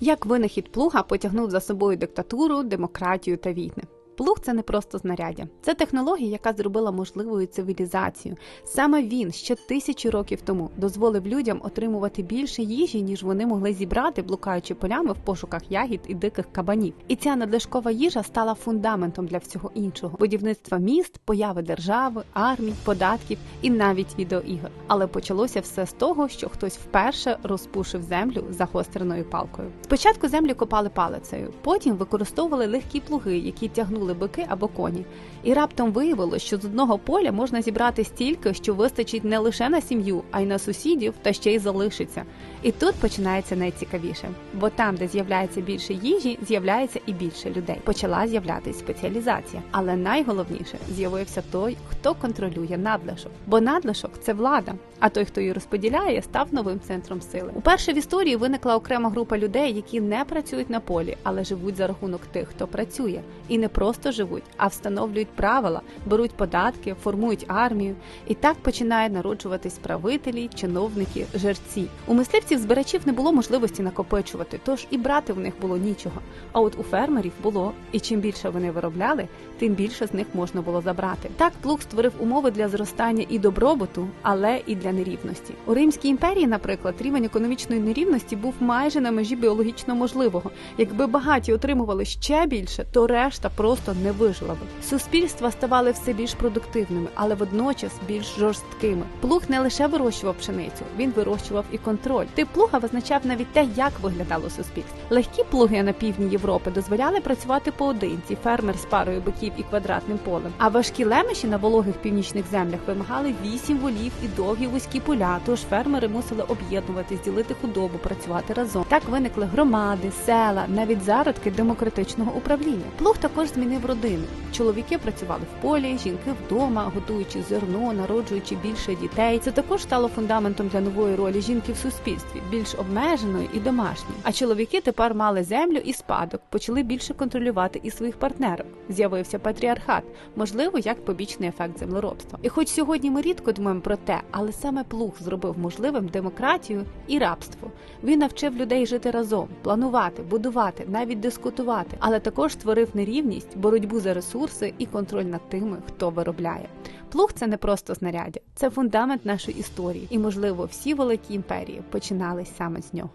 Як винахід плуга потягнув за собою диктатуру, демократію та війни. Плуг це не просто знаряддя, це технологія, яка зробила можливою цивілізацію. Саме він ще тисячі років тому дозволив людям отримувати більше їжі, ніж вони могли зібрати, блукаючи полями в пошуках ягід і диких кабанів. І ця надлишкова їжа стала фундаментом для всього іншого: будівництва міст, появи держави, армій, податків і навіть відеоігор. Але почалося все з того, що хтось вперше розпушив землю загостреною палкою. Спочатку землю копали палицею, потім використовували легкі плуги, які тягнули бики або коні. І раптом виявилось, що з одного поля можна зібрати стільки, що вистачить не лише на сім'ю, а й на сусідів, та ще й залишиться. І тут починається найцікавіше, бо там, де з'являється більше їжі, з'являється і більше людей. Почала з'являтися спеціалізація. Але найголовніше з'явився той, хто контролює надлишок. Бо надлишок це влада. А той, хто її розподіляє, став новим центром сили. Уперше в історії виникла окрема група людей, які не працюють на полі, але живуть за рахунок тих, хто працює, і не просто живуть, а встановлюють правила, беруть податки, формують армію. І так починає народжуватись правителі, чиновники, жерці. У мисливців збирачів не було можливості накопичувати, тож і брати в них було нічого. А от у фермерів було. І чим більше вони виробляли, тим більше з них можна було забрати. Так плуг створив умови для зростання і добробуту, але і для нерівності. У Римській імперії, наприклад, рівень економічної нерівності був майже на межі біологічно можливого. Якби багаті отримували ще більше, то решта просто не вижила би. Суспільства ставали все більш продуктивними, але водночас більш жорсткими. Плуг не лише вирощував пшеницю, він вирощував і контроль. Тип плуга визначав навіть те, як виглядало суспільство. Легкі плуги на півдні Європи дозволяли працювати поодинці, фермер з парою биків і квадратним полем. А важкі лемеші на вологих північних землях вимагали вісім волів і довгі вузькі поля. Тож фермери мусили об'єднуватись, ділити худобу, працювати разом. Так виникли громади, села, навіть зародки демократичного управління. Плуг також змінив родини. Чоловіки працювали в полі, жінки вдома, готуючи зерно, народжуючи більше дітей. Це також стало фундаментом для нової ролі жінки в суспільстві, більш обмеженої і домашньої. А чоловіки тепер мали землю і спадок, почали більше контролювати і своїх партнерок. З'явився патріархат, можливо, як побічний ефект землеробства. І хоч сьогодні ми рідко думаємо про те, але саме плуг зробив можливим демократію і рабство. Він навчив людей жити разом, планувати, будувати, навіть дискутувати, але також створив нерівність, боротьбу за ресурси і контроль над тими, хто виробляє. Плуг це не просто знаряддя, це фундамент нашої історії, і можливо всі великі імперії починались саме з нього.